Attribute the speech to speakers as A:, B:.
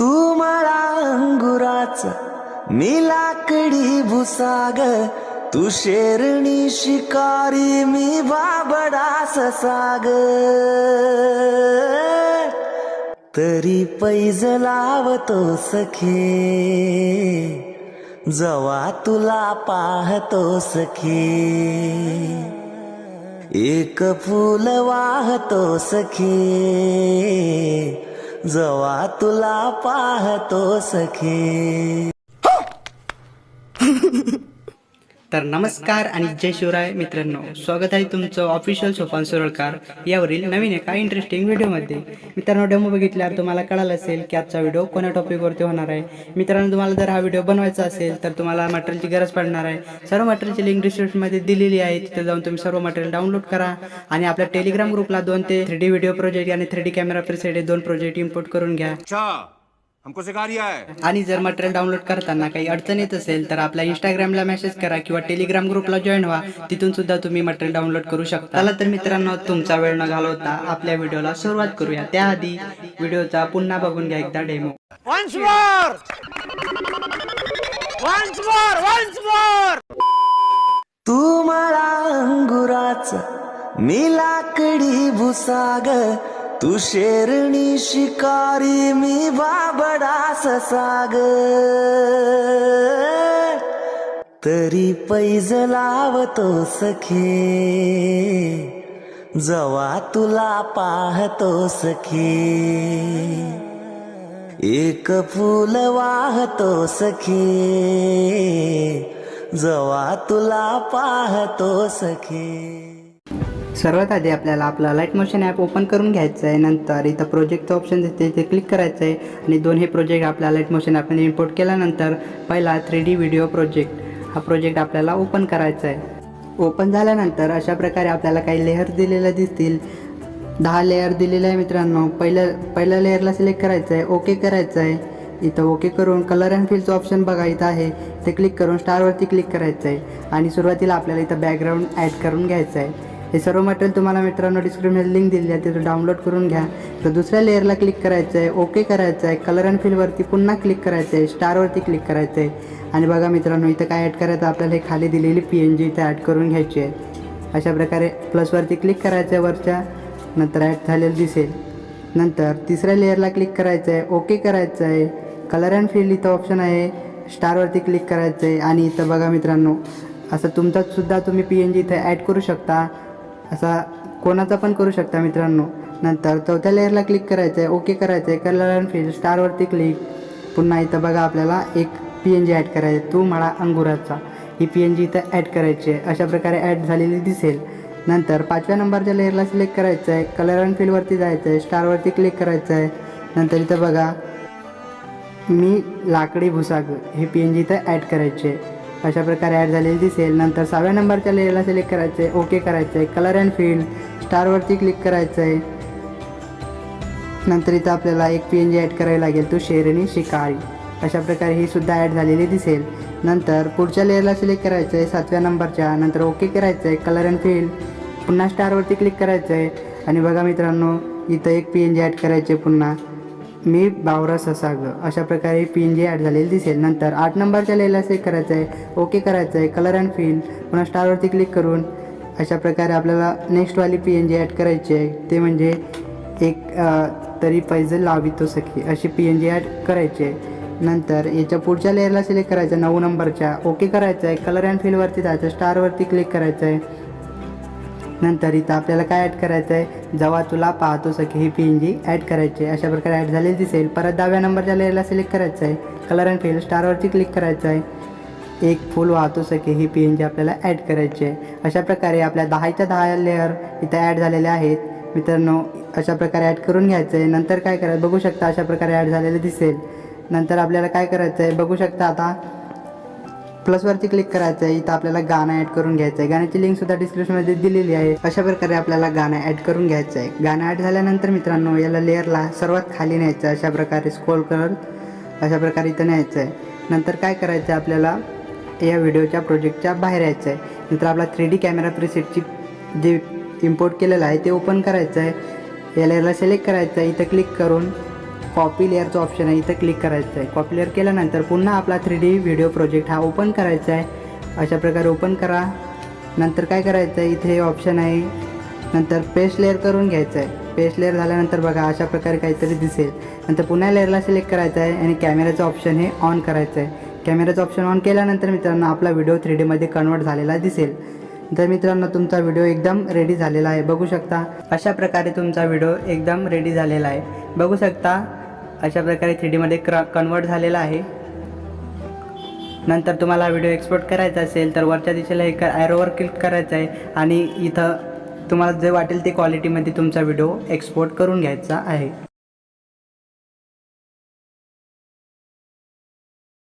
A: तू मला अंगुराच मी लाकडी भुसाग तू शेरणी शिकारी मी बाबडास साग तरी पैज लावतो सखे जवा तुला पाहतो सखे. एक फूल वाहतो सखे जवा तुला पाहतो सखे.
B: तर नमस्कार आणि जय शिवराय मित्रांनो. स्वागत आहे तुमचं ऑफिशियल सोपान सुरळकार. यावरील नवीन एका इंटरेस्टिंग व्हिडिओमध्ये मित्रांनो डेमो बघितल्यावर तुम्हाला कळालं असेल की आजचा व्हिडिओ कोणा टॉपिकवरती होणार आहे? मित्रांनो तुम्हाला जर हा व्हिडिओ बनवायचा असेल तर तुम्हाला मटेरियलची गरज पडणार आहे. सर्व मटेरियलची लिंक डिस्क्रिप्शनमध्ये दिलेली आहे. तिथे जाऊन तुम्ही सर्व मटेरियल डाउनलोड करा. आणि आपल्या टेलिग्राम ग्रुपला दोन ते थ्री डी व्हिडिओ प्रोजेक्ट आणि थ्री डी कॅमेरा प्रिसेट हे दोन प्रोजेक्ट इम्पोर्ट करून घ्या.
C: हमको सिखा रिया है।
B: आणि जर मटेरियल डाउनलोड करताना काही अडचण येत असेल तर आपल्या इंस्टाग्रामला मेसेज करा किंवा टेलिग्राम ग्रुपला जॉईन व्हा. तिथून सुद्धा तुम्ही मटेरियल डाउनलोड करू शकता. चला तर मित्रांनो तुमचा वेळ न घालवता आपल्या व्हिडिओला सुरुवात करूया. त्याआधी व्हिडिओचा पुन्हा बघून घ्या एकदा डेमो
A: तू मला अंगुराच मी लाकडी भुसाग तू शेरणी शिकारी मी बाबडास ससाग. तरी पैज लावतो सखे जवा तुला पाहतो सखे. एक फूल वाहतो सखे जवा तुला पाहतो सखे.
B: सर्वात आधी आपल्याला आपला लाइट मोशन ॲप ओपन करून घ्यायचं आहे. नंतर इथं प्रोजेक्टचं ऑप्शन दिसते ते क्लिक करायचं आहे. आणि दोन्ही प्रोजेक्ट आपल्या लाइट मोशन ॲपमध्ये इम्पोर्ट केल्यानंतर पहिला थ्री डी व्हिडिओ प्रोजेक्ट हा प्रोजेक्ट आपल्याला ओपन करायचा आहे. ओपन झाल्यानंतर अशा प्रकारे आपल्याला काही लेअर दिलेल्या दिसतील. दहा लेअर दिलेले आहे मित्रांनो. पहिल्या पहिल्या लेअरला सिलेक्ट करायचं आहे. ओके करायचं आहे. इथं ओके करून कलर अँड फिलचं ऑप्शन बघा इथं आहे. ते क्लिक करून स्टारवरती क्लिक करायचं आहे. आणि सुरुवातीला आपल्याला इथं बॅकग्राऊंड ॲड करून घ्यायचं आहे. हे सर्व मटेरियल तुम्हाला मित्रांनो डिस्क्रिप्शन लिंक दिली आहे तिथं डाउनलोड करून घ्या. तर दुसऱ्या लेअरला क्लिक करायचं आहे ओके करायचं आहे कलर अँड फिलवरती पुन्हा क्लिक करायचं आहे स्टारवरती क्लिक करायचं आहे आणि बघा मित्रांनो इथं काय ॲड करायचं? आपल्याला हे खाली दिलेली पी एन जी इथं ॲड करून घ्यायची आहे. अशा प्रकारे प्लसवरती क्लिक करायचं आहे वरच्या नंतर ॲड झालेलं दिसेल. नंतर तिसऱ्या लेअरला क्लिक करायचं आहे ओके करायचं आहे कलर अँड फिल इथं ऑप्शन आहे स्टारवरती क्लिक करायचं आहे आणि इथं बघा मित्रांनो असं तुमचाच सुद्धा तुम्ही पी एन जी इथं ॲड करू शकता. असा कोणाचा पण करू शकता मित्रांनो. नंतर चौथ्या लेअरला क्लिक करायचं आहे ओके करायचं आहे कलर अँड फील स्टारवरती क्लिक पुन्हा इथं बघा आपल्याला एक पी एन जी ॲड करायचं आहे तू मला अंगुराचा. ही पी एन जी इथं ॲड करायची आहे अशा प्रकारे ॲड झालेली दिसेल. नंतर पाचव्या नंबरच्या लेअरला सिलेक्ट करायचं आहे कलर अँड फील्डवरती जायचं आहे स्टारवरती क्लिक करायचं आहे नंतर इथं बघा मी लाकडी भुसाग हे पी एन जी इथं ॲड करायचे अशा प्रकारे ॲड झालेली दिसेल. नंतर सहाव्या नंबरच्या लेअरला सिलेक्ट करायचं आहे ओके करायचं आहे कलर अँड फील्ड स्टारवरती क्लिक करायचं आहे नंतर इथं आपल्याला एक पी एन जी ॲड करावी लागेल. तो शेरणी शिकारी अशा प्रकारे ही सुद्धा ॲड झालेली दिसेल. नंतर पुढच्या लेअरला सिलेक्ट करायचं आहे सातव्या नंबरच्या. नंतर ओके करायचं आहे कलर अँड फील्ड पुन्हा स्टारवरती क्लिक करायचं आहे आणि बघा मित्रांनो इथं एक पी एन जी ॲड करायचे पुन्हा. मी बावरा ससाग. अशा प्रकारे पी एन जी ॲड झालेली दिसेल. नंतर आठ नंबरच्या लेअरला सेट करायचं आहे. ओके करायचं आहे. कलर अँड फील पुन्हा स्टारवरती क्लिक करून अशा प्रकारे आपल्याला नेक्स्टवाली पी एन जी ॲड करायची आहे ते म्हणजे एक तरी पैसे लावितो सखी. अशी पी एन जी ॲड करायची आहे. नंतर याच्या पुढच्या लेअरला सिलेक्ट करायचं आहे. नऊ नंबरच्या. ओके करायचं आहे. कलर अँड फिलवरती जायचं. स्टारवरती क्लिक करायचं आहे. नंतर इथं आपल्याला काय ॲड करायचं आहे? जेव्हा तुला पाहतो सखी ही पी एन जी ॲड करायची आहे. अशा प्रकारे ॲड झालेली दिसेल. परत दहाव्या नंबरच्या लेअरला सिलेक्ट करायचं आहे. कलर अँड फेल स्टारवरती क्लिक करायचं आहे. एक फुल वाहतो सखी ही पी एन जी आपल्याला ॲड करायची आहे. अशा प्रकारे आपल्या दहाच्या दहा लेअर इथं ॲड झालेले आहेत. मित्रांनो अशा प्रकारे ॲड करून घ्यायचं आहे. नंतर काय करायचं? बघू शकता अशा प्रकारे ॲड झालेलं दिसेल. नंतर आपल्याला काय करायचं आहे? बघू शकता आता प्लसवरती क्लिक करायचं आहे इथं आपल्याला गाणं ॲड करून घ्यायचं आहे गाण्याची लिंक सुद्धा डिस्क्रिप्शनमध्ये दिलेली आहे. अशा प्रकारे आपल्याला गाणं ॲड करून घ्यायचं आहे. गाणं ॲड झाल्यानंतर मित्रांनो याला लेअरला सर्वात खाली न्यायचं आहे. अशा प्रकारे स्क्रोल करत अशा प्रकारे इथं न्यायचं आहे नंतर काय करायचं आहे आपल्याला? या व्हिडिओच्या प्रोजेक्टच्या बाहेर यायचं आहे नंतर आपला थ्री डी कॅमेरा प्रिसेटची जे इम्पोर्ट केलेलं आहे ते ओपन करायचं आहे या लेअरला सिलेक्ट करायचं आहे इथं क्लिक करून कॉपी लेअरचं ऑप्शन आहे इथं क्लिक करायचं आहे. कॉपी लेअर केल्यानंतर पुन्हा आपला थ्री डी व्हिडिओ प्रोजेक्ट हा ओपन करायचा आहे. अशा प्रकारे ओपन करा. नंतर काय करायचं आहे? इथे ऑप्शन आहे. नंतर पेस्ट लेअर करून घ्यायचं आहे. पेस्ट लेअर झाल्यानंतर बघा अशा प्रकारे काहीतरी दिसेल. नंतर पुन्हा लेअरला सिलेक्ट करायचं आहे आणि कॅमेऱ्याचं ऑप्शन हे ऑन करायचं आहे. कॅमेऱ्याचं ऑप्शन ऑन केल्यानंतर मित्रांनो आपला व्हिडिओ थ्री डीमध्ये कन्वर्ट झालेला दिसेल. तर मित्रांनो तुमचा व्हिडिओ एकदम रेडी झालेला आहे. बघू शकता अशा प्रकारे तुमचा व्हिडिओ एकदम रेडी झालेला आहे. बघू शकता अशा प्रकारे थ्री डीमध्ये क्र कन्वर्ट झालेला आहे. नंतर तुम्हाला व्हिडिओ एक्सपोर्ट करायचा असेल तर वरच्या दिशेला एक ॲरोवर क्लिक करायचं आहे आणि इथं तुम्हाला जे वाटेल ते क्वालिटीमध्ये तुमचा व्हिडिओ एक्सपोर्ट करून घ्यायचा आहे.